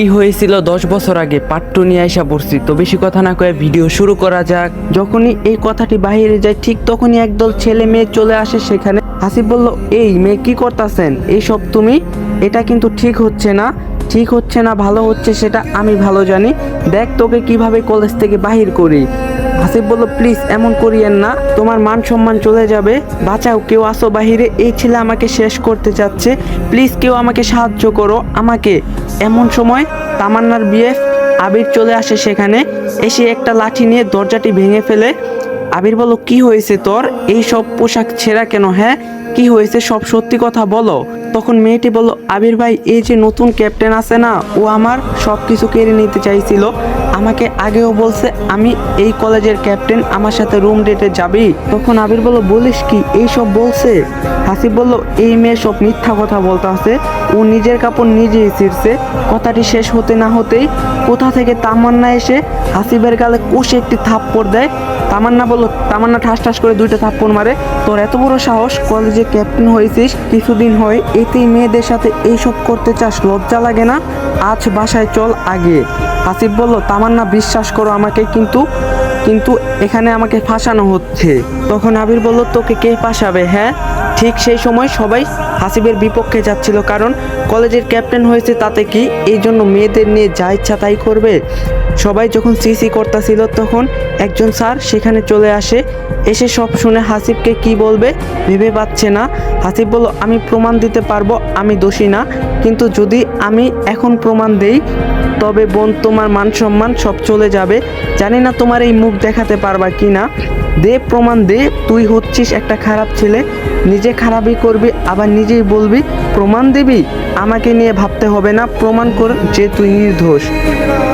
কি হয়েছিল দশ বছর আগে পাট্টু নিয়ে আসা পড়ছি। তো বেশি কথা না কয়ে ভিডিও শুরু করা যাক। যখনই এই কথাটি বাহিরে যায়, ঠিক তখনই একদল ছেলে মেয়ে চলে আসে সেখানে। হাসিব বলল, এই মেয়ে কি করতেছেন? এইসব তুমি? এটা কিন্তু ঠিক হচ্ছে না। ঠিক হচ্ছে না, ভালো হচ্ছে সেটা আমি ভালো জানি। দেখ তোকে কীভাবে কলেজ থেকে বাহির করি। হাসিব বলল, প্লিজ, এমন করিয়েন না। তোমার মান সম্মান চলে যাবে। বাঁচাও, কেউ আসো বাহিরে। এই ছেলে আমাকে শেষ করতে চাচ্ছে। প্লিজ, কেউ আমাকে সাহায্য করো। আমাকে এমন সময় তামান্নার বিয়ে আবির চলে আসে সেখানে। এসে একটা লাঠি নিয়ে দরজাটি ভেঙে ফেলে। আবির বলো কি হয়েছে তোর? এই সব পোশাক ছেঁড়া কেন হ্যাঁ? কি হয়েছে? সব সত্যি কথা বলো। তখন মেয়েটি বলল, আবির ভাই, এই যে নতুন ক্যাপ্টেন আছে না, ও আমার সব কিছু কেড়ে নিতে চাইছিল। আমাকে আগেও বলছে, আমি এই কলেজের ক্যাপ্টেন, আমার সাথে রুম ডেটে যাবি? তখন আবির বলল, বলিস কি, এই সব বলছে? হাসিব বলল, এই মেয়ে সব মিথ্যা কথা বলতে আছে ও নিজের কাপড় নিজেই ছিঁড়ছে, কথাটি শেষ হতে না হতেই কোথা থেকে তামান্না এসে হাসিবের গালে কষে একটি থাপ্পড় দেয়। তামান্না বলল, তামান্না ঠাস ঠাস করে দুইটা থাপ্পড় মারে, তোর এত বড় সাহস, কলেজে ক্যাপ্টেন হয়েছিস, কিছুদিন হয় এতেই মেয়েদের সাথে এইসব করতে চাস, লজ্জা লাগে না, আজ বাসায় চল আগে। হাসিব বলল তামান্না বিশ্বাস করো, আমাকে কিন্তু কিন্তু এখানে আমাকে ফাঁসানো হচ্ছে। তখন আবির বলল, তোকে কে ফাঁসাবে হ্যাঁ? ঠিক সেই সময় সবাই হাসিবের বিপক্ষে যাচ্ছিল, কারণ কলেজের ক্যাপ্টেন হয়েছে তাতে কি, এই জন্য মেয়েদের নিয়ে যা ইচ্ছা তাই করবে। সবাই যখন সিসি করতেছিল, তখন একজন স্যার সেখানে চলে আসে, এসে সব শুনে হাসিবকে কি বলবে ভেবে পাচ্ছে না। হাসিব বলল, আমি প্রমাণ দিতে পারব, আমি দোষী না, কিন্তু যদি আমি এখন প্রমাণ দেই তবে বোন, তোমার মান সম্মান সব চলে যাবে। জানি না তোমার এই মুখ দেখাতে পারবা কি না দে প্রমাণ দে, তুই হচ্ছিস একটা খারাপ ছেলে। নিজে খারাপই করবি, আবার নিজেই বলবি, প্রমাণ দিবি? আমাকে নিয়ে ভাবতে হবে না, প্রমাণ কর যে তুই নির্দোষ।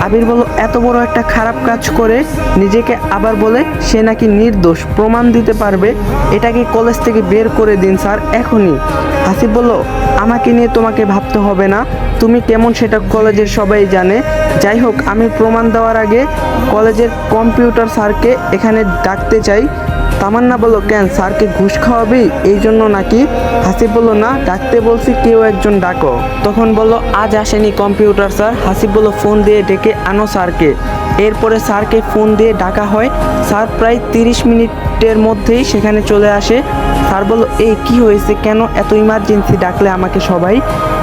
আবির বলো এত বড় একটা খারাপ কাজ করে নিজেকে আবার বলে সে নাকি নির্দোষ। প্রমাণ দিতে পারবে। এটাকে কলেজ থেকে বের করে দিন, স্যার, এখনই। হাসিব বলল, আমাকে নিয়ে তোমাকে ভাবতে হবে না। তুমি কেমন সেটা কলেজের সবাই জানে। যাই হোক, আমি প্রমাণ দেওয়ার আগে কলেজের কম্পিউটার স্যারকে এখানে ডাকতে চাই। তামান্না বলল, কেন, স্যারকে ঘুষ খাওয়াবি? এই জন্য নাকি? হাসি বলল, না, ডাকতে বলছি, কেউ একজন ডাকো। তখন বলল, আজ আসেনি কম্পিউটার স্যার। হাসি বলল, ফোন দিয়ে ডেকে আনো স্যারকে। এরপরে স্যারকে ফোন দিয়ে ডাকা হয়। স্যার প্রায় তিরিশ মিনিটের মধ্যেই সেখানে চলে আসে। স্যার বলল এই কি হয়েছে? কেন এত ইমার্জেন্সি ডাকলে আমাকে সবাই?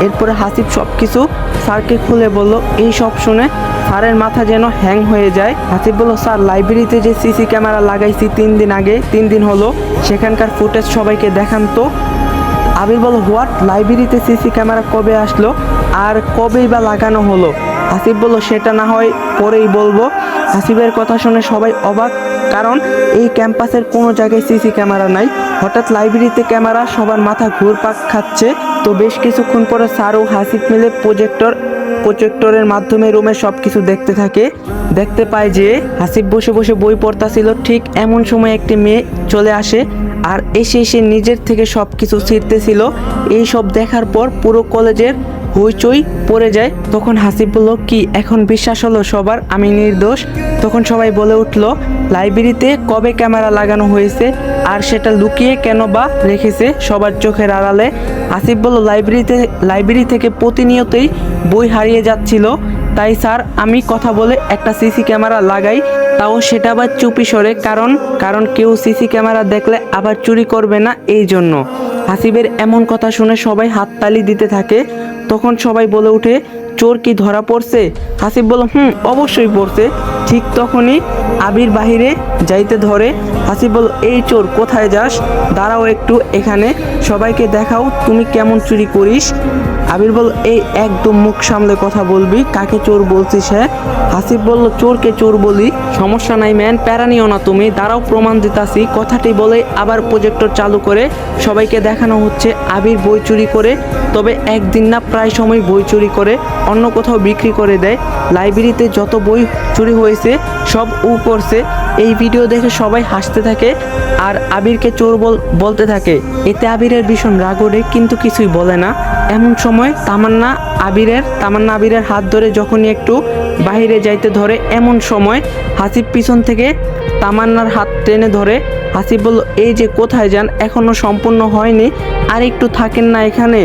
এরপরে হাসিব সব কিছু স্যারকে খুলে বলল, এই সব শুনে স্যারের মাথা যেন হ্যাং হয়ে যায়। হাসিব বলল, স্যার লাইব্রেরিতে যে সিসি ক্যামেরা লাগাইছি তিন দিন আগে, তিন দিন হলো। সেখানকার ফুটেজ সবাইকে দেখান তো। আবির বল হোয়াট? লাইব্রেরিতে সিসি ক্যামেরা কবে আসলো? আর কবেই বা লাগানো হলো? হাসিব বলল, সেটা না হয় পরেই বলব। হাসিবের কথা শুনে সবাই অবাক, কারণ এই ক্যাম্পাসের কোনো জায়গায় সিসি ক্যামেরা নাই। হঠাৎ লাইব্রেরিতে ক্যামেরা, সবার মাথা ঘুরপাক খাচ্ছে। তো বেশ কিছুক্ষণ পরে স্যার ও হাসিব মিলে প্রজেক্টর, প্রজেক্টরের মাধ্যমে রুমে সব কিছু দেখতে থাকে। দেখতে পায় যে হাসিফ বসে বসে বই পড়তাছিল, ঠিক এমন সময় একটি মেয়ে চলে আসে আর এসে এসে নিজের থেকে সব কিছু ছিঁড়তেছিল। এই সব দেখার পর পুরো কলেজের হইচই পড়ে যায়। তখন হাসিব বলল, কি, এখন বিশ্বাস হলো সবার? আমি নির্দোষ। তখন সবাই বলে উঠল, লাইব্রেরিতে কবে ক্যামেরা লাগানো হয়েছে? আর সেটা লুকিয়ে কেন বা রেখেছে সবার চোখের আড়ালে? আসিফ বলল, লাইব্রেরিতে, লাইব্রেরি থেকে প্রতিনিয়তই বই হারিয়ে যাচ্ছিল। তাই স্যার, আমি কথা বলে একটা সিসি ক্যামেরা লাগাই, তাও সেটা আবার চুপি সরে। কারণ কারণ কেউ সিসি ক্যামেরা দেখলে আবার চুরি করবে না, এই জন্য। হাসিবের এমন কথা শুনে সবাই হাততালি দিতে থাকে। তখন সবাই বলে উঠে, চোর কি ধরা পড়ছে? হাসিব বলল, হুম, অবশ্যই পড়ছে। ঠিক তখনই আবির বাহিরে যাইতে ধরে। হাসিব বলল, এই চোর, কোথায় যাস? দাঁড়াও একটু এখানে। সবাইকে দেখাও, তুমি কেমন চুরি করিস? আবির বলল এই একদম মুখ সামলে কথা বলবি, কাকে চোর বলছিস হ্যাঁ? হাসিব বলল, চোরকে চোর বলি, সমস্যা নাই, ম্যান, প্যারা নিও না তুমি, দাঁড়াও, প্রমাণ দিতাছি। কথাটি বলে আবার প্রজেক্টর চালু করে সবাইকে দেখানো হচ্ছে আবির বই চুরি করে, তবে একদিন না প্রায় সময় বই চুরি করে, অন্য কোথাও বিক্রি করে দেয়। লাইব্রেরিতে যত বই চুরি হয়েছে, সব উ করছে। এই ভিডিও দেখে সবাই হাসতে থাকে আর আবিরকে চোর বল, বলতে থাকে। এতে আবিরের ভীষণ রাগ ওঠে, কিন্তু কিছুই বলে না। এমন সময় তামান্না আবিরের তামান্না আবিরের হাত ধরে যখনই একটু বাইরে যাইতে ধরে, এমন সময় হাসিব পিছন থেকে তামান্নার হাত টেনে ধরে, হাসিব বলল, এই যে কোথায় যান? এখনও সম্পূর্ণ হয়নি, আর একটু থাকেন না এখানে।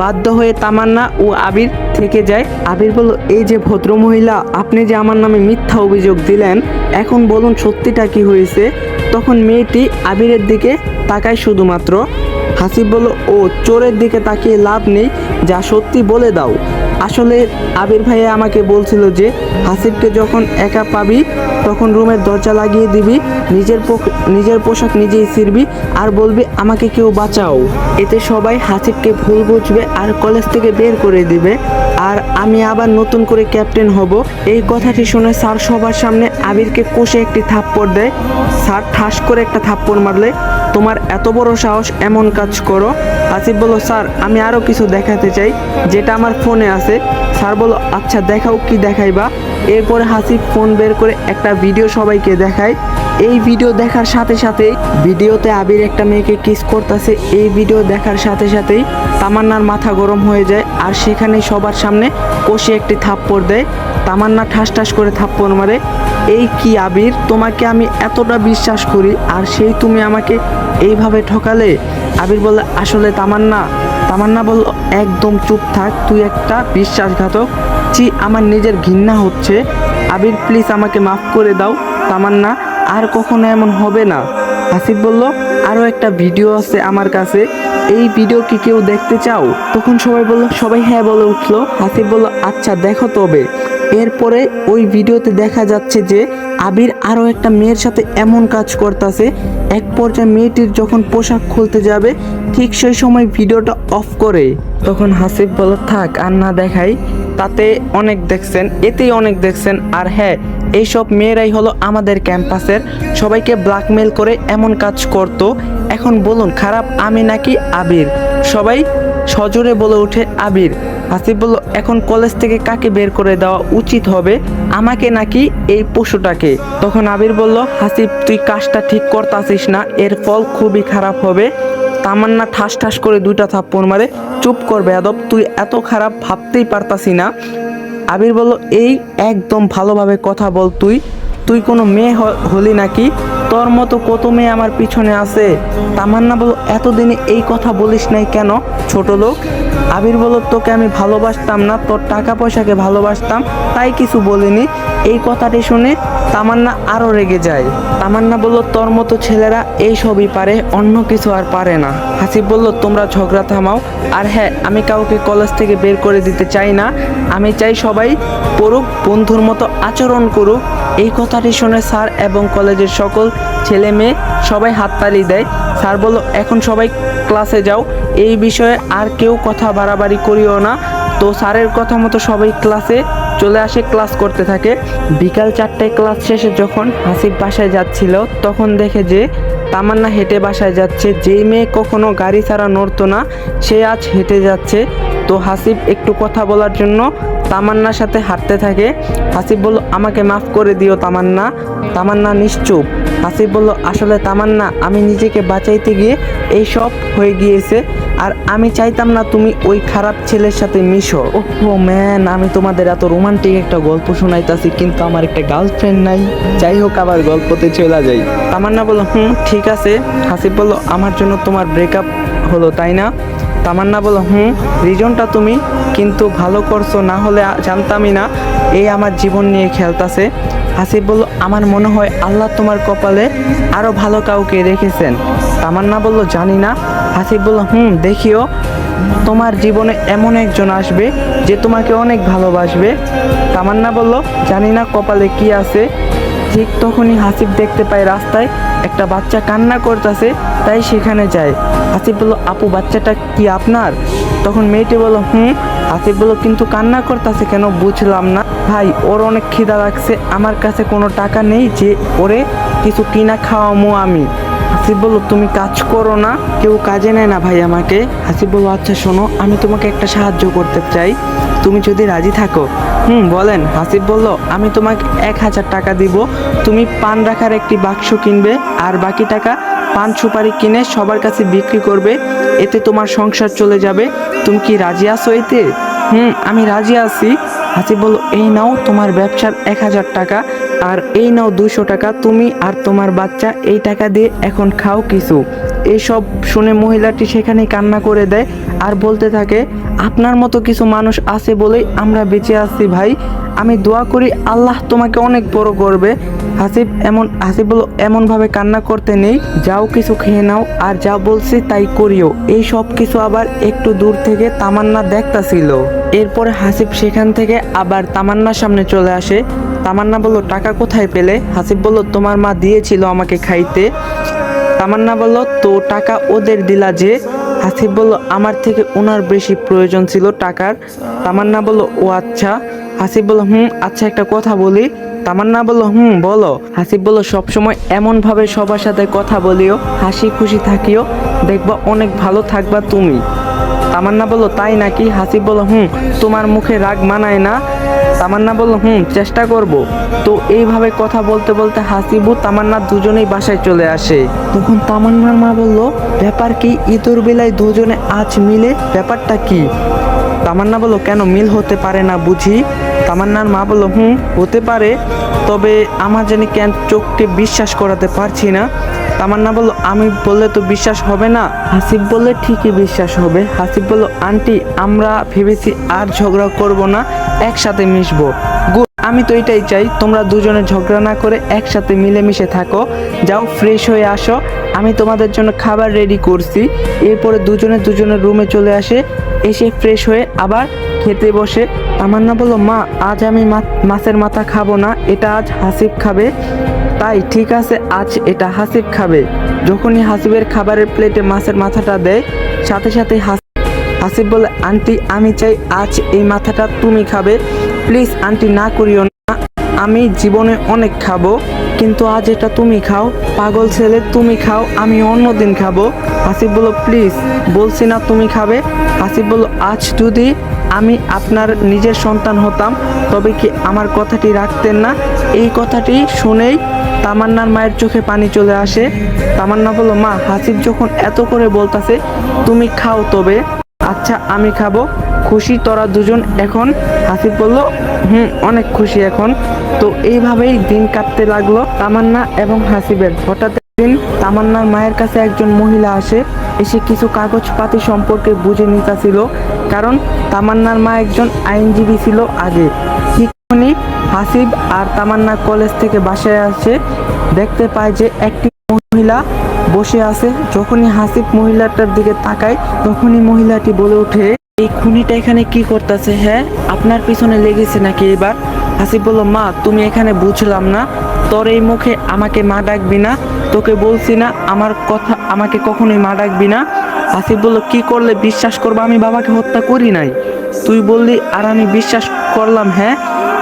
বাধ্য হয়ে তামান্না ও আবির থেকে যায়। আবির বলল, এই যে ভদ্র মহিলা, আপনি যে আমার নামে মিথ্যা অভিযোগ দিলেন, এখন বলুন সত্যিটা কি হয়েছে? তখন মেয়েটি আবিরের দিকে তাকায় শুধুমাত্র। হাসিব বলল ও চোরের দিকে তাকিয়ে লাভ নেই, যা সত্যি বলে দাও। আসলে আবির ভাইয়া আমাকে বলছিল যে, হাসিবকে যখন একা পাবি, তখন রুমের দরজা লাগিয়ে দিবি, নিজের নিজের পোশাক নিজেই ছিড়বি, আর বলবি আমাকে কেউ বাঁচাও। এতে সবাই হাসিবকে ভুল বুঝবে আর কলেজ থেকে বের করে দিবে। আর আমি আবার নতুন করে ক্যাপ্টেন হব। এই কথাটি শুনে স্যার সবার সামনে আবিরকে কষে একটি থাপ্পড় দেয়। স্যার ঠাস করে একটা থাপ্পড় মারলে তোমার এত বড় সাহস এমন কাজ করো? আসিফ বলল, স্যার, আমি আরও কিছু দেখাতে চাই। যেটা আমার ফোনে আছে। স্যার বলল আচ্ছা দেখাও কি দেখাইবা? এরপরে হাসিফ ফোন বের করে একটা ভিডিও সবাইকে দেখায়। এই ভিডিও দেখার সাথে সাথেই ভিডিওতে আবির একটা মেয়েকে কিস করতেছে। এই ভিডিও দেখার সাথে সাথেই তামান্নার মাথা গরম হয়ে যায় আর সেখানে সবার সামনে কষে একটি থাপ্পড় দেয়। তামান্না ঠাস ঠাস করে থাপ্পড় মারে। এই কি আবির? তোমাকে আমি এতটা বিশ্বাস করি, আর সেই তুমি আমাকে এইভাবে ঠকালে? আবির বলল, আসলে তামান্না। তামান্না বলল, একদম চুপ থাক, তুই একটা বিশ্বাসঘাতক। চি আমার নিজের ঘৃণা হচ্ছে। আবির প্লিজ আমাকে মাফ করে দাও, তামান্না। আর কখনো এমন হবে না। হাসিব বলল আরও একটা ভিডিও আছে আমার কাছে। এই ভিডিও কি কেউ দেখতে চাও? তখন সবাই বলল, সবাই হ্যাঁ বলে উঠল। হাসিব বলল আচ্ছা দেখো তবে। এরপরে ওই ভিডিওতে দেখা যাচ্ছে যে আবির আরও একটা মেয়ের সাথে এমন কাজ করতেছে। এক পর্যায়ে মেয়েটির যখন পোশাক খুলতে যাবে, ঠিক সেই সময় ভিডিওটা অফ করে। তখন হাসিফ বল, থাক, আর না দেখাই। তাতে অনেক দেখছেন, এতেই অনেক দেখছেন। আর হ্যাঁ এইসব মেয়েরাই হলো আমাদের ক্যাম্পাসের। সবাইকে ব্ল্যাকমেল করে এমন কাজ করত। এখন বলুন, খারাপ আমি নাকি আবির? সবাই সজোরে বলে ওঠে, আবির হাসিব বলল এখন কলেজ থেকে কাকে বের করে দেওয়া উচিত হবে? আমাকে নাকি এই পশুটাকে? তখন আবির বলল হাসিব তুই কাজটা ঠিক করতাছিস না, এর ফল খুবই খারাপ হবে। তামান্না ঠাস ঠাস করে দুইটা থাপ্পড় মারে, চুপ করবে বেয়াদব তুই এত খারাপ ভাবতেই পারতাসি না। আবির বলল, এই একদম ভালোভাবে কথা বল তুই। তুই কোনো মেয়ে হলি নাকি? তোর মতো কত মেয়ে আমার পিছনে আছে? তামান্না বলো এতদিনে এই কথা বলিস নাই কেন, ছোট লোক? আবির বলো তোকে আমি ভালোবাসতাম না, তোর টাকা পয়সাকে ভালোবাসতাম, তাই কিছু বলিনি। এই কথাটি শুনে তামান্না আরও রেগে যায়। তামান্না বলল, তোর মতো ছেলেরা এই সবই পারে, অন্য কিছু আর পারে না। হাসিব বলল, তোমরা ঝগড়া থামাও। আর হ্যাঁ আমি কাউকে কলেজ থেকে বের করে দিতে চাই না। আমি চাই সবাই পড়ুক, বন্ধুর মতো আচরণ করুক। এই কথাটি শুনে স্যার এবং কলেজের সকল ছেলে মেয়ে সবাই হাততালি দেয়। স্যার বলল, এখন সবাই ক্লাসে যাও। এই বিষয়ে আর কেউ কথা বাড়াবাড়ি করিও না। তো স্যারের কথা মতো সবাই ক্লাসে চলে আসে ক্লাস করতে থাকে। বিকাল চারটায় ক্লাস শেষে যখন হাসিব বাসায় যাচ্ছিল, তখন দেখে যে তামান্না হেঁটে বাসায় যাচ্ছে। যেই মেয়ে কখনো গাড়ি ছাড়া নড়তো না, সে আজ হেঁটে যাচ্ছে। তো হাসিব একটু কথা বলার জন্য তামান্নার সাথে হাঁটতে থাকে। হাসিব বলল, আমাকে মাফ করে দিও তামান্না। তামান্না নিশ্চুপ। হাসিব বলল, আসলে তামান্না, আমি নিজেকে বাঁচাইতে গিয়ে এই সব হয়ে গিয়েছে। আর আমি চাইতাম না তুমি ওই খারাপ ছেলের সাথে মিশো। ও ম্যান, আমি তোমাদের এত রোমান্টিক একটা গল্প শোনাইতাছি, কিন্তু আমার একটা গার্লফ্রেন্ড নাই। যাই হোক, আবার গল্পতে চলে যাই। তামান্না বলল, হুম, ঠিক আছে। হাসিব বলল, আমার জন্য তোমার ব্রেকআপ হলো, তাই না? তামান্না বলল হুম, রিজনটা তুমি, কিন্তু ভালো করছ না হলে জানতামই না। এই আমার জীবন নিয়ে খেলতাছে। হাসিব বলল, আমার মনে হয় আল্লাহ তোমার কপালে আরও ভালো কাউকে রেখেছেন। তামান্না বলল, জানি না। হাসিব বলল, হুম, দেখিও, তোমার জীবনে এমন একজন আসবে যে তোমাকে অনেক ভালোবাসবে। তামান্না বলল, জানি না কপালে কি আছে ঠিক তখনই হাসিব দেখতে পায় রাস্তায় একটা বাচ্চা কান্না করতেছে, তাই সেখানে যায়। হাসিব বলল, আপু, বাচ্চাটা কি আপনার? তখন মেয়েটি বলল, হুম। হাসিব বলল, কিন্তু কান্না করতেছে কেন বুঝলাম না। ভাই, ওর অনেক খিদা লাগছে, আমার কাছে কোনো টাকা নেই যে ওরে কিছু কিনা খাওয়ামো আমি। হাসিব বলল, তুমি কাজ করো না, কেউ কাজে নেয় না ভাই আমাকে। হাসিব বলল আচ্ছা শোনো, আমি তোমাকে একটা সাহায্য করতে চাই। তুমি যদি রাজি থাকো হুম, বলেন। হাসিব বলল, আমি তোমাকে এক হাজার টাকা দিব। তুমি পান রাখার একটি বাক্স কিনবে আর বাকি টাকা পান সুপারি কিনে সবার কাছে বিক্রি করবে। এতে তোমার সংসার চলে যাবে। তুমি কি রাজি আছো এতে? হুম, আমি রাজি আছি। হাসিব বলল, এই নাও তোমার ব্যবসার এক হাজার টাকা আর এই নাও দুশো টাকা। তুমি আর তোমার বাচ্চা এই টাকা দিয়ে এখন খাও কিছু। এইসব শুনে মহিলাটি সেখানে কান্না করে দেয়। আর বলতে থাকে, আপনার মতো কিছু মানুষ আছে বলেই আমরা বেঁচে আছি ভাই। আমি দোয়া করি আল্লাহ তোমাকে অনেক বড় করবে। হাসিব এমন, হাসিব এমনভাবে কান্না করতে নেই। যাও কিছু খেয়ে নাও, আর যা বলছি তাই করিও। এই সব কিছু আবার একটু দূর থেকে তামান্না দেখতাছিল। এরপরে হাসিব সেখান থেকে আবার তামান্নার সামনে চলে আসে। তামান্না বলল, টাকা কোথায় পেলে? হাসিব বলল, তোমার মা দিয়েছিল আমাকে খাইতে। তামান্না বলল, তো টাকা ওদের দিলা যে হাসিব বলল, আমার থেকে ওনার বেশি প্রয়োজন ছিল টাকার। তামান্না বলল, ও আচ্ছা। হাসিব বলল, হুম আচ্ছা একটা কথা বলি। তামান্না বলল, হুম, বলো। হাসিব বলল, সবসময় এমনভাবে সবার সাথে কথা বলিও, হাসি খুশি থাকিও। দেখবা অনেক ভালো থাকবা তুমি। তামান্না বলল, তাই নাকি? হাসিব বলল, হুম, তোমার মুখে রাগ মানায় না। তামান্না বলল, হুম, চেষ্টা করব। তো এইভাবে কথা বলতে বলতে হাসিবু তামান্না দুজনেই বাসায় চলে আসে। তখন তামান্নার মা বলল, ব্যাপার কি? ঈদুর বেলায় দুজনে আজ মিলে ব্যাপারটা কি? তামান্না বলল, কেন মিল হতে পারে না বুঝি? তামান্নার মা বলল, হুম, হতে পারে, তবে আমার জানি কেন চোখকে বিশ্বাস করাতে পারছি না। তামান্না বলল, আমি বললে তো বিশ্বাস হবে না? হাসিব বললে, ঠিকই বিশ্বাস হবে। হাসিব বলল, আন্টি, আমরা ভেবেছি আর ঝগড়া করব না, একসাথে মিশবো। আমি তো এটাই চাই, তোমরা দুজনে ঝগড়া না করে একসাথে মিলেমিশে থাকো। যাও, ফ্রেশ হয়ে আসো। আমি তোমাদের জন্য খাবার রেডি করছি। এরপরে দুজনে দুজনের রুমে চলে আসে। এসে ফ্রেশ হয়ে আবার খেতে বসে। তামান্না বলল, মা, আজ আমি মাছের মাথা খাব না, এটা আজ হাসিব খাবে। তাই ঠিক আছে, আজ এটা হাসিব খাবে। যখনই হাসিবের খাবারের প্লেটে মাছের মাথাটা দেয়, সাথে সাথে হাস- হাসিব বলে, আন্টি, আমি চাই আজ এই মাথাটা তুমি খাবে। প্লিজ, আন্টি, না করিও না। আমি জীবনে অনেক খাব, কিন্তু আজ এটা তুমি খাও। পাগল ছেলে, তুমি খাও, আমি অন্য দিন খাব। হাসিব বলো, প্লিজ, বলছি না তুমি খাবে। হাসিব বলো, আজ যদি আমি আপনার নিজের সন্তান হতাম, তবে কি আমার কথাটি রাখতেন না? এই কথাটি শুনেই তামান্নার মায়ের চোখে পানি চলে আসে। তামান্না বলল, মা, হাসিব যখন এত করে বলতাছে, তুমি খাও তবে। আচ্ছা আমি খাব। খুশি তোরা দুজন এখন? হাসিব বলল, হুম, অনেক খুশি এখন। তো এইভাবেই দিন কাটতে লাগল তামান্না এবং হাসিবের। হঠাৎ একদিন তামান্নার মায়ের কাছে একজন মহিলা আসে, এসে কিছু কাগজপাতি সম্পর্কে বুঝে নিতেছিল, কারণ তামান্নার মা একজন আইনজীবী ছিল আগে। ঠিক তখনই হাসিব আর তামান্না কলেজ থেকে বাসায় আসে, দেখতে পায় যে একটি মহিলা বসে আছে। যখনই হাসিব মহিলাটার দিকে তাকায়, তখনই মহিলাটি বলে ওঠে, এই খুনিটা এখানে কি করতেছে হ্যাঁ? আপনার পিছনে লেগেছে নাকি এবার? হাসিব বলল, মা, তুমি এখানে বুঝলাম না। তোর এই মুখে আমাকে মা ডাকবি না, তোকে বলছি না, আমার কথা আমাকে কখনোই মা ডাকবি না। হাসিব বলল, কি করলে বিশ্বাস করব? আমি বাবাকে হত্যা করি নাই। তুই বললি, আর আমি বিশ্বাস করলাম হ্যাঁ?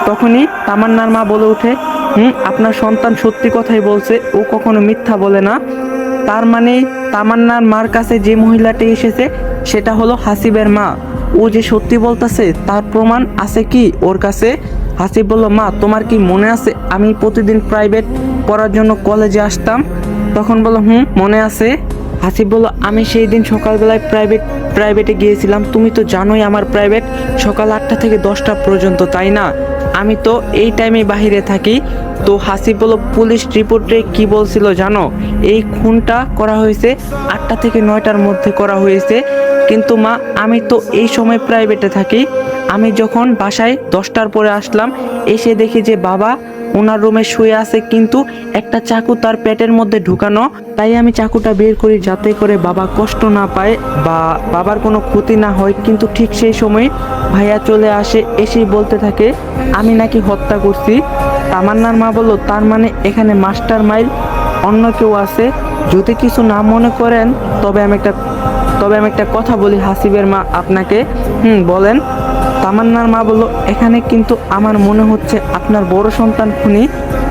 তখনই তামান্নার মা বলে ওঠে, হুম, আপনার সন্তান সত্যি কথাই বলছে, ও কখনো মিথ্যা বলে না। তার মানে তামান্নার মার কাছে যে মহিলাটি এসেছে, সেটা হলো হাসিবের মা। ও যে সত্যি বলতেছে, তার প্রমাণ আছে কি ওর কাছে? হাসিব বলল, মা, তোমার কি মনে আছে আমি প্রতিদিন প্রাইভেট পড়ার জন্য কলেজে আসতাম? তখন বলল, হুম, মনে আছে। হাসিব বলল, আমি সেই দিন সকালবেলায় প্রাইভেট প্রাইভেটে গিয়েছিলাম। তুমি তো জানোই আমার প্রাইভেট সকাল আটটা থেকে দশটা পর্যন্ত, তাই না? আমি তো এই টাইমে বাইরে থাকি। তো হাসিব বলল, পুলিশ রিপোর্টে কি বলছিল জানো? এই খুনটা করা হয়েছে আটটা থেকে নয়টার মধ্যে করা হয়েছে। কিন্তু মা, আমি তো এই সময় প্রাইভেটে থাকি। আমি যখন বাসায় দশটার পরে আসলাম, এসে দেখি যে বাবা ওনার রুমে শুয়ে আছে, কিন্তু একটা চাকু তার পেটের মধ্যে ঢুকানো। তাই আমি চাকুটা বের করি যাতে করে বাবা কষ্ট না পায় বা বাবার কোনো ক্ষতি না হয়। কিন্তু ঠিক সেই সময় ভাইয়া চলে আসে, এসেই বলতে থাকে, আমি নাকি হত্যা করছি। তামান্নার মা বলল, তার মানে এখানে মাস্টার মাইল অন্য কেউ আছে। যদি কিছু না মনে করেন, তবে আমি একটা, তবে আমি একটা কথা বলি হাসিবের মা আপনাকে। হুম, বলেন। তামান্নার মা বলল, এখানে কিন্তু আমার মনে হচ্ছে আপনার বড় সন্তান খুনি।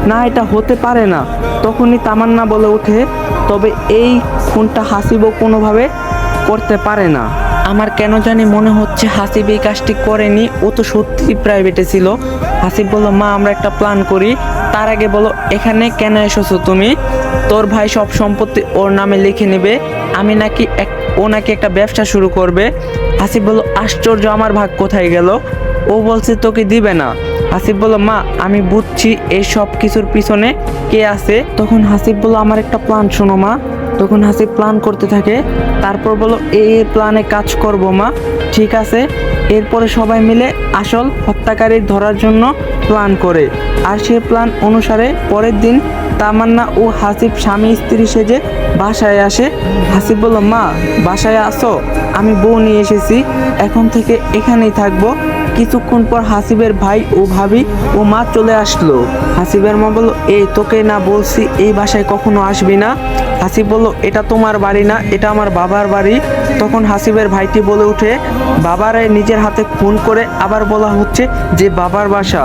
না, এটা হতে পারে না। তখনই তামান্না বলে ওঠে, তবে এই খুনটা হাসিবও কোনোভাবে করতে পারে না। আমার কেন জানি মনে হচ্ছে হাসিব এই কাজটি করেনি, ও তো সত্যি প্রাইভেটে ছিল। হাসিব বলল, মা, আমরা একটা প্ল্যান করি। তার আগে বলো এখানে কেন এসেছ তুমি? তোর ভাই সব সম্পত্তি ওর নামে লিখে নেবে। আমি নাকি এক ও নাকি একটা ব্যবসা শুরু করবে। হাসিব বলল, আশ্চর্য, আমার ভাগ কোথায় গেল? ও বলছে, তোকে দিবে না। হাসিব বলল, মা, আমি বুঝছি এই সব কিছুর পিছনে কে আছে। তখন হাসিব বলল, আমার একটা প্ল্যান শোনো, মা। তখন হাসিব প্ল্যান করতে থাকে। তারপর বলো এই এই প্ল্যানে কাজ করব, মা। ঠিক আছে। এরপরে সবাই মিলে আসল হত্যাকারী ধরার জন্য প্ল্যান করে। আর সে প্ল্যান অনুসারে পরের দিন তামান্না ও হাসিব স্বামী স্ত্রী সেজে বাসায় আসে। হাসিব বলল, মা, বাসায় আসো আমি বউ নিয়ে এসেছি। এখন থেকে এখানেই থাকব। কিছুক্ষণ পর হাসিবের ভাই ও ভাবি ও মা চলে আসলো। হাসিবের মা বলল, এই তোকে না বলছি, এই বাসায় কখনো আসবি না? হাসিব বলল, এটা তোমার বাড়ি না, এটা আমার বাবার বাড়ি। তখন হাসিবের ভাইটি বলে উঠে, বাবারে নিজের হাতে খুন করে আবার বলা হচ্ছে যে বাবার বাসা।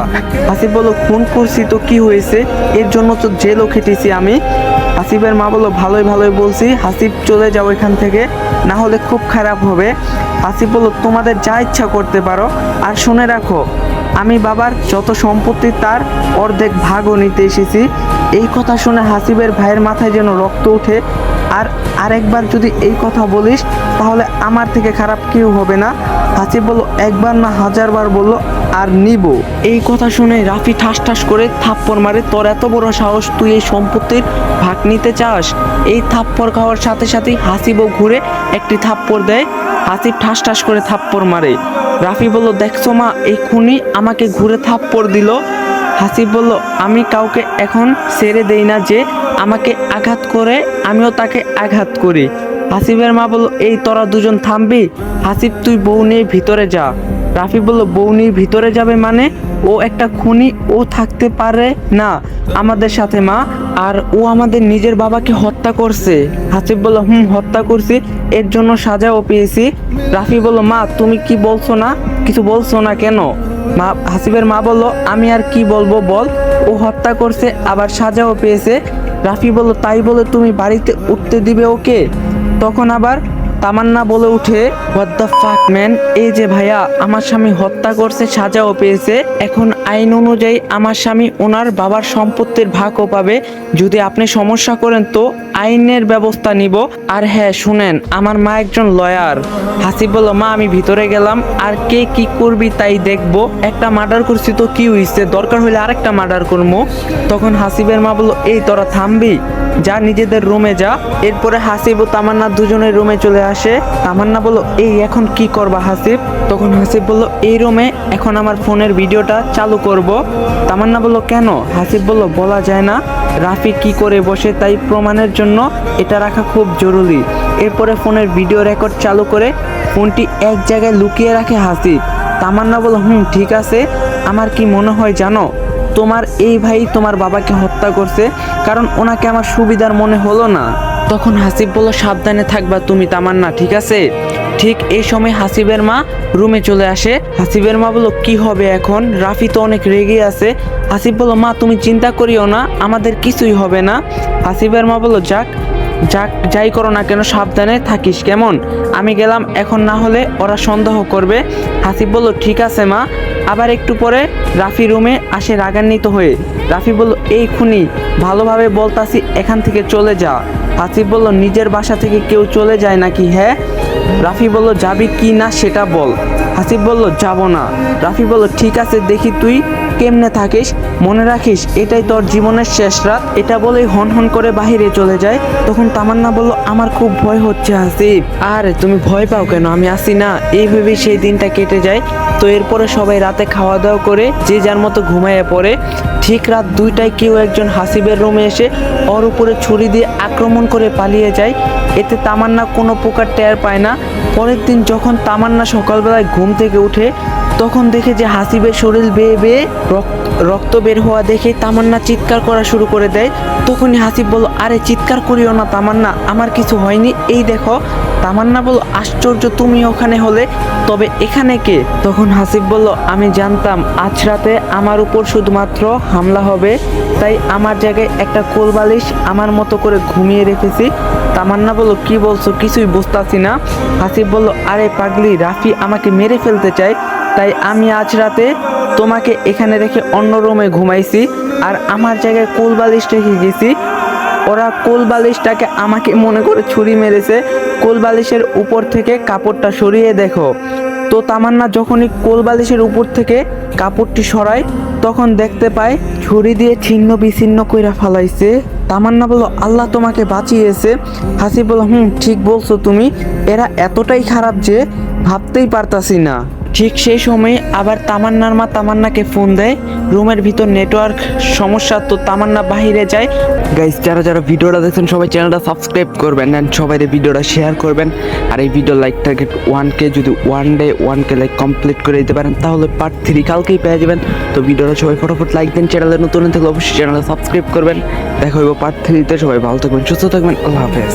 হাসিব বলল, খুন করছি তো কি হয়েছে? এর জন্য তো জেলও খেটেছি আমি। হাসিবের মা বলল, ভালোই ভালোই বলছি, হাসিব চলে যাও এখান থেকে, না হলে খুব খারাপ হবে। হাসিব বলল, তোমাদের যা ইচ্ছা করতে পারো, আর শুনে রাখো, আমি বাবার যত সম্পত্তি তার অর্ধেক ভাগও নিতে এসেছি। এই কথা শুনে হাসিবের ভাইয়ের মাথায় যেন রক্ত ওঠে। আর আরেকবার যদি এই কথা বলিস, তাহলে আমার থেকে খারাপ কেউ হবে না। হাসিব বলল, একবার না, হাজারবার বলল, আর নিব। এই কথা শুনে রাফি ঠাস ঠাস করে থাপ্পড় মারে। তোর এত বড় সাহস, তুই এই সম্পত্তির ভাগ নিতে চাস? এই থাপ্পড় খাওয়ার সাথে সাথেই হাসিবও ঘুরে একটি থাপ্পড় দেয়। হাসিব ঠাস ঠাস করে থাপ্পড় মারে। রাফি বলল, দেখছ মা, এই খুনি আমাকে ঘুরে থাপ্পড় দিল। হাসিব বলল, আমি কাউকে এখন ছেড়ে দেই না যে আমাকে আঘাত করে, আমিও তাকে আঘাত করি। হাসিবের মা বলল, এই তোরা দুজন থামবি। হাসিব, তুই বউ নিয়ে ভিতরে যা। রাফি বলল বউ নিয়ে ভিতরে যাবে মানে? ও একটা খুনি, ও থাকতে পারে না আমাদের সাথে, মা। আর ও আমাদের নিজের বাবাকে হত্যা করছে। হাসিব বলল, হুম, হত্যা করছি। এর জন্য সাজাও পেয়েছি। রাফি বলল, মা, তুমি কি বলছো না? কিছু বলছো না কেন? মা, হাসিবের মা বলল, আমি আর কি বলব বল? ও হত্যা করছে, আবার সাজাও পেয়েছে। রাফি বলল, তাই বলে তুমি বাড়িতে উঠতে দিবে ওকে? তখন আবার তামান্না বলে উঠে দ্য ম্যান এই যে ভাইয়া, আমার স্বামী হত্যা করছে, সাজাও পেয়েছে। এখন আইন অনুযায়ী আমার স্বামী ওনার বাবার সম্পত্তির ভাগও পাবে। যদি আপনি সমস্যা করেন তো আইনের ব্যবস্থা নিব। আর হ্যাঁ শুনেন, আমার মা একজন লয়ার। হাসি বলল, মা, আমি ভিতরে গেলাম, আর কে কি করবি তাই দেখব। একটা মার্ডার করছি তো কি হইছে? দরকার হলে আরেকটা মার্ডার করব তখন হাসিবের মা বলল, এই, তোরা থামবি। যা নিজেদের রুমে যা। এরপরে হাসিব ও তামান্না দুজনের রুমে চলে আসে তামান্না বলল, এই এখন কি করবা হাসিব? তখন হাসিব বলল, এই রুমে এখন আমার ফোনের ভিডিওটা চালু করব। তামান্না বলল, কেন? হাসিব বলল, বলা যায় না, রাফি কি করে বসে তাই প্রমাণের জন্য এটা রাখা খুব জরুরি। এরপরে ফোনের ভিডিও রেকর্ড চালু করে ফোনটি এক জায়গায় লুকিয়ে রাখে হাসিব। তামান্না বলল, হুম, ঠিক আছে, আমার কি মনে হয় জানো, তোমার এই ভাই তোমার বাবাকে হত্যা করছে, কারণ ওনাকে আমার সুবিধার মনে হলো না। তখন হাসিব বলল, সাবধানে থাকবা তুমি, তামান্না, ঠিক আছে? ঠিক এই সময় হাসিবের মা রুমে চলে আসে। হাসিবের মা বলল, কি হবে এখন? রাফি তো অনেক রেগে আছে। হাসিব বলল, মা, তুমি চিন্তা করিও না, আমাদের কিছুই হবে না। হাসিবের মা বলল, যাক যাক, যাই করো না কেন, সাবধানে থাকিস, কেমন? আমি গেলাম, এখন না হলে ওরা সন্দেহ করবে। হাসিব বলল, ঠিক আছে, মা। আবার একটু পরে রাফি রুমে আসে রাগান্বিত হয়ে। রাফি বলল, এই খুনি, ভালোভাবে বলতাছি, এখান থেকে চলে যা। হাসিব বলল, নিজের বাসা থেকে কেউ চলে যায় নাকি? হ্যাঁ। রাফি বলল, যাবি কি না সেটা বল। হাসিব বলল, যাব না। রাফি বলল, ঠিক আছে, দেখি তুই কেমনে থাকিস। মনে রাখিস, এটাই তোর জীবনের শেষ রাত। এটা বলেই হন হন করে বাহিরে চলে যায়। তখন তামান্না বলল, আমার খুব ভয় হচ্ছে হাসিব। আরে, তুমি ভয় পাও কেন? আমি আসি না। এই ভেবে সেই দিনটা কেটে যায়। তো এরপরে সবাই রাতে খাওয়া দাওয়া করে যে যার মতো ঘুমাইয়ে পড়ে। ঠিক রাত দুইটায় কেউ একজন হাসিবের রুমে এসে ওর উপরে ছুরি দিয়ে আক্রমণ করে পালিয়ে যায়। এতে তামান্না কোনো প্রকার টের পায় না। পরের দিন যখন তামান্না সকালবেলায় ঘুম থেকে উঠে, তখন দেখে যে হাসিবের শরীর বেয়ে বেয়ে রক- রক্ত বের হওয়া দেখে তামান্না চিৎকার করা শুরু করে দেয়। তখনই হাসিব বলল, আরে, চিৎকার করিও না তামান্না, আমার কিছু হয়নি। এই দেখো তামান্না বলল আশ্চর্য তুমি ওখানে হলে। তবে এখানে কে? তখন হাসিব বলল, আমি জানতাম আজ রাতে আমার উপর শুধুমাত্র হামলা হবে। তাই আমার জায়গায় একটা কোলবালিশ আমার মতো করে ঘুমিয়ে রেখেছি। তামান্না বলল কি বলছো? কিছুই বুঝতাছি না। হাসিব বলল, আরে পাগলি, রাফি আমাকে মেরে ফেলতে চায়। তাই আমি আজ রাতে তোমাকে এখানে রেখে অন্য রুমে ঘুমাইছি আর আমার জায়গায় কোলবালিশ রেখে গেছি। ওরা কোলবালিশটাকে আমাকে মনে করে ছুরি মেরেছে। কোল বালিশের উপর থেকে কাপড়টা সরিয়ে দেখো। তো তামান্না যখনই কোলবালিশের উপর থেকে কাপড়টি সরায়, তখন দেখতে পায় ছুরি দিয়ে ছিন্ন বিচ্ছিন্ন কইরা ফালাইছে। তামান্না বলো আল্লাহ তোমাকে বাঁচিয়েছে। হাসি বলল, হুম, ঠিক বলছো তুমি। এরা এতটাই খারাপ যে ভাবতেই পারতাছি না। ঠিক সেই সময় আবার তামান্নার মা তামান্নাকে ফোন দেয়। রুমের ভিতর নেটওয়ার্ক সমস্যা, তো তামান্না বাহিরে যায়। গাইস যারা যারা ভিডিওটা দেখছেন, সবাই চ্যানেলটা সাবস্ক্রাইব করবেন অ্যান্ড সবাই ভিডিওটা শেয়ার করবেন। আর এই ভিডিও লাইক টার্গেট ওয়ানকে যদি ওয়ান ডে ওয়ানকে লাইক কমপ্লিট করে দিতে পারেন, তাহলে পার্ট থ্রি কালকেই পেয়ে যাবেন। তো ভিডিওটা সবাই ফটোফট লাইক দেন চ্যানেলে নতুন থাকলে অবশ্যই চ্যানেলটা সাবস্ক্রাইব করবেন। দেখা হইব পার্ট থ্রিতে সবাই ভালো থাকবেন, সুস্থ থাকবেন, আল্লাহ হাফেজ।